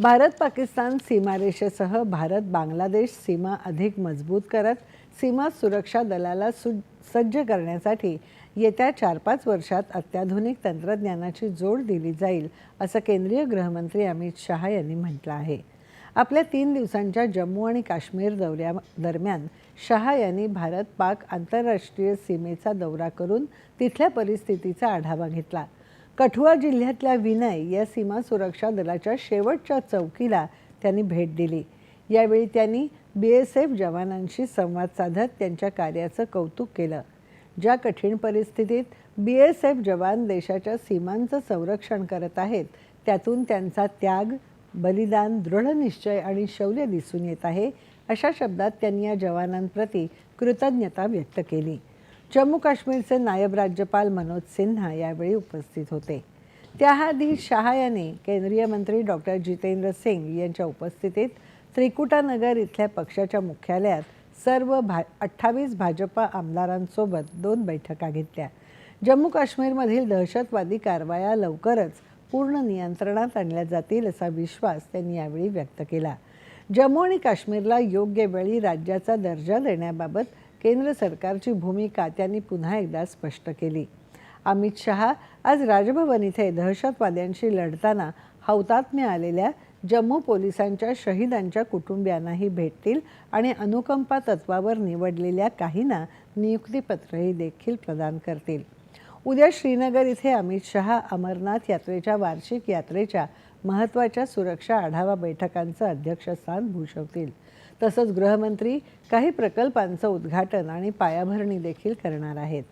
भारत पाकिस्तान सीमारेषेसह भारत बांगलादेश सीमा अधिक मजबूत करत सीमा सुरक्षा दलाला सु सज्ज करण्यासाठी येत्या चार पाच वर्षात अत्याधुनिक तंत्रज्ञानाची जोड दिली जाईल असं केंद्रीय गृहमंत्री अमित शहा यांनी म्हटलं आहे. आपल्या तीन दिवसांच्या जम्मू आणि काश्मीर दौऱ्या दरम्यान शहा यांनी भारत पाक आंतरराष्ट्रीय सीमेचा दौरा करून तिथल्या परिस्थितीचा आढावा घेतला. कठुआ जिल्ह्यातल्या विनय या सीमा सुरक्षा दलाच्या शेवटच्या चौकीला त्यांनी भेट दिली. यावेळी त्यांनी बी एस एफ जवानांशी संवाद साधत त्यांच्या कार्याचं कौतुक केलं. ज्या कठीण परिस्थितीत बी एस एफ जवान देशाच्या सीमांचं संरक्षण करत आहेत त्यातून त्यांचा त्याग बलिदान दृढनिश्चय आणि शौर्य दिसून येत आहे अशा शब्दात त्यांनी या जवानांप्रती कृतज्ञता व्यक्त केली. जम्मू काश्मीरचे नायब राज्यपाल मनोज सिन्हा यावेळी उपस्थित होते. त्याआधी शहा यांनी केंद्रीय मंत्री डॉक्टर जितेंद्र सिंग यांच्या उपस्थितीत त्रिकुटानगर इथल्या पक्षाच्या मुख्यालयात सर्व भा अठ्ठावीस भाजपा आमदारांसोबत दोन बैठका घेतल्या. जम्मू काश्मीरमधील दहशतवादी कारवाया लवकरच पूर्ण नियंत्रणात आणल्या जातील असा विश्वास त्यांनी यावेळी व्यक्त केला. जम्मू आणि काश्मीरला योग्य वेळी राज्याचा दर्जा देण्याबाबत केंद्र सरकारची भूमिका त्यांनी पुन्हा एकदा स्पष्ट केली. अमित शहा आज राजभवन इथे दहशतवाद्यांशी लढताना हौतात्म्य आलेल्या जम्मू पोलिसांच्या शहीदांच्या कुटुंबियांनाही भेटतील आणि अनुकंपा तत्वावर निवडलेल्या काहींना नियुक्तीपत्रही देखील प्रदान करतील. उद्या श्रीनगर इथे अमित शहा अमरनाथ यात्रेच्या वार्षिक यात्रेच्या महत्त्वाच्या सुरक्षा आढावा बैठकांचं अध्यक्षस्थान भूषवतील. तसंच गृहमंत्री काही प्रकल्पांचं उद्घाटन आणि पायाभरणी देखील करणार आहेत.